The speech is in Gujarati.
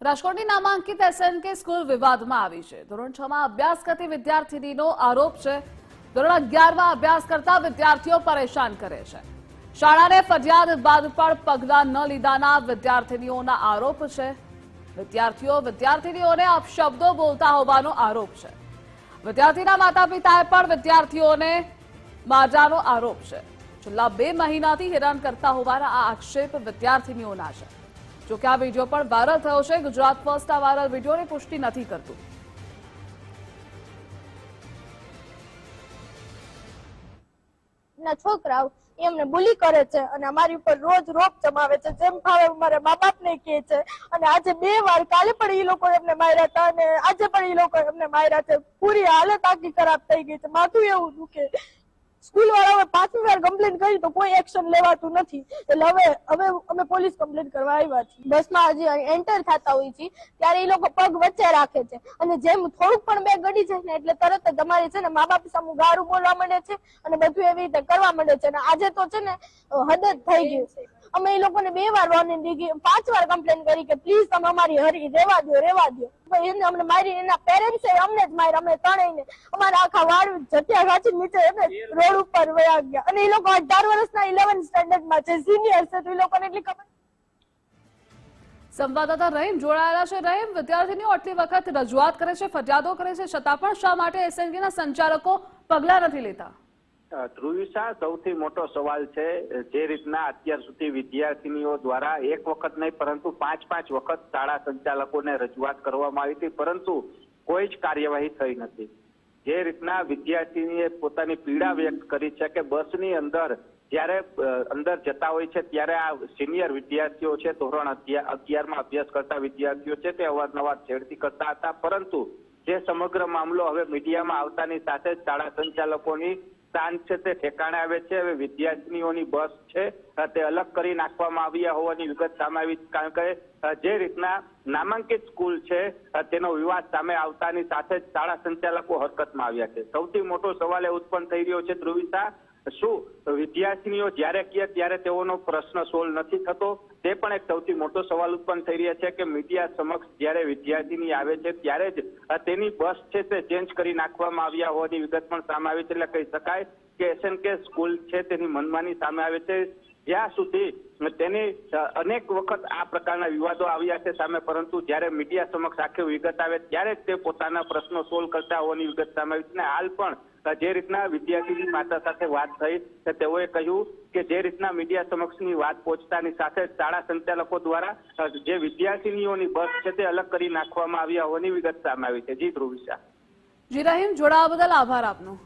રાજકોટની નામાંકિત એસએનકે સ્કૂલ વિવાદમાં આવી છે. ધોરણ છ માં અભ્યાસ કરતી વિદ્યાર્થીનીનો આરોપ છે. ધોરણ અગિયારમાં અભ્યાસ કરતા વિદ્યાર્થીઓ પરેશાન કરે છે. શાળાને ફરિયાદ બાદ પણ પગલાં ન લીધાના વિદ્યાર્થીનીઓના આરોપ છે. વિદ્યાર્થીઓ વિદ્યાર્થીનીઓને અપશબ્દો બોલતા હોવાનો આરોપ છે. વિદ્યાર્થીના માતા પિતાએ પણ વિદ્યાર્થીઓને મારવાનો આરોપ છે. છેલ્લા બે મહિનાથી હેરાન કરતા હોવાના આ આક્ષેપ વિદ્યાર્થીનીઓના છે. જોકે આ વીડિયો પણ વાયરલ થયો છે. ગુજરાત ફર્સ્ટ આ વાયરલ વિડીયોની પુષ્ટિ નથી કરતું. ના, છોકરાઓ એમને બુલી કરે છે અને અમારી ઉપર રોજ રોપ જમાવે છે. જેમ ભાવે મારા મા બાપ ને કહે છે. અને આજે બે વાર કાલે પણ એ લોકો એમને માર્યા હતા અને આજે પણ એ લોકો એમને માર્યા છે. પૂરી હાલત આખી ખરાબ થઈ ગઈ છે. માથું એવું દુખે. સ્કૂલ વાળાઓએ પાંચમી વાર કમ્પ્લેન કરી તો કોઈ એક્શન લેવાતું નથી. એટલે હવે હવે અમે પોલીસ કમ્પ્લેન કરવા આવ્યા છીએ. બસમાં હજી એન્ટર થતા હોય છે, ત્યારે એ લોકો પગ વચ્ચે રાખે છે. અને જેમ થોડુંક પણ બે ગડી જાય ને એટલે તરત જ અમારી છે ને મા બાપ સામે ગારું બોલવા માંડે છે અને બધું એવી રીતે કરવા માંડે છે. અને આજે તો છે ને હદ જ થઈ ગયું છે. અમે એ લોકોને બે વાર વોર્નિંગ દીધી, પાંચ વાર કમ્પ્લેન કરી કે પ્લીઝ તમે અમારી હરી રેવા દો રેવા દો એને અમને મારી, એના પેરેન્ટ્સે અમને જ મારી અમે ત્રણેયને. અમારા આખા વાળ જટિયા ઘાચી નીચે એને રોડ ઉપર વયા ગયા. અને એ લોકો અઢાર વર્ષના ઇલેવન સ્ટેન્ડર્ડમાં છે સિનિયર છે, તો એ લોકોને એટલી ખબર સંવાદદાતા રહીમ જોડાયેલા છે. રહીમ, વિદ્યાર્થીનીઓ આટલી વખત રજૂઆત કરે છે, ફરિયાદો કરે છે, છતાં પણ શા માટે એસએનજીના સંચાલકો પગલાં નથી લેતા? ધ્રુવિશા સૌથી મોટો સવાલ છે, જે રીતના અત્યાર સુધી વિદ્યાર્થીનીઓ દ્વારા એક વખત નહીં, પરંતુ પાંચ પાંચ વખત શાળા સંચાલકોને રજૂઆત કરવામાં આવી હતી, પરંતુ કોઈ જ કાર્યવાહી થઈ નથી. જે રીતના વિદ્યાર્થીનીએ પોતાની પીડા વ્યક્ત કરી છે કે બસની અંદર જ્યારે અંદર જતા હોય છે, ત્યારે આ સિનિયર વિદ્યાર્થીઓ છે, ધોરણ અગિયાર અગિયારમાં અભ્યાસ કરતા વિદ્યાર્થીઓ છે, તે અવારનવાર છેડતી કરતા હતા, પરંતુ જે સમગ્ર મામલો હવે મીડિયામાં આવતાની સાથે જ શાળા સંચાલકોની શાન છે તે ઠેકાણે આવે છે. હવે વિદ્યાર્થીઓની બસ છે. તે અલગ કરી નાખવામાં આવ્યા હોવાની વિગત સામે આવી કારણ કે જે રીતના નામાંકિત સ્કૂલ છે તેનો વિવાદ સામે આવતાની સાથે જ શાળા સંચાલકો હરકતમાં આવ્યા છે. સૌથી મોટો સવાલ એ ઉત્પન્ન થઈ રહ્યો છે ધ્રુવિતા. શું વિદ્યાર્થીનીઓ જ્યારે કહે ત્યારે તેઓનો પ્રશ્ન સોલ્વ નથી થતો? તે પણ એક સૌથી મોટો સવાલ ઉત્પન્ન થઈ રહ્યા છે કે મીડિયા સમક્ષ જ્યારે વિદ્યાર્થીની આવે છે, ત્યારે જ તેની બસ છે તે ચેન્જ કરી નાખવામાં આવ્યા હોવાની વિગત પણ સામે આવી છે. એટલે કહી શકાય કે એસએનકે સ્કૂલ છે તેની મનમાની સામે આવે છે. જ્યાં સુધી તેની અનેક વખત આ પ્રકારના વિવાદો આવ્યા છે સામે, પરંતુ જ્યારે મીડિયા સમક્ષ આખી વિગત આવે ત્યારે જ તે પોતાના પ્રશ્નો સોલ્વ કરતા હોવાની વિગત સામે આવી છે. અને હાલ પણ જે રીતના વિદ્યાર્થીની માતા સાથે વાત થઈ તો તેઓએ કહ્યું કે જે રીતના મીડિયા સમક્ષની વાત પહોંચતાની સાથે શાળા સંચાલકો દ્વારા જે વિદ્યાર્થીનીઓની બસ છે તે અલગ કરી નાખવામાં આવ્યા હોવાની વિગત સામે આવી છે. જી ધ્રુવિશા જી, રહીમ, જોડાવા બદલ આભાર આપનો.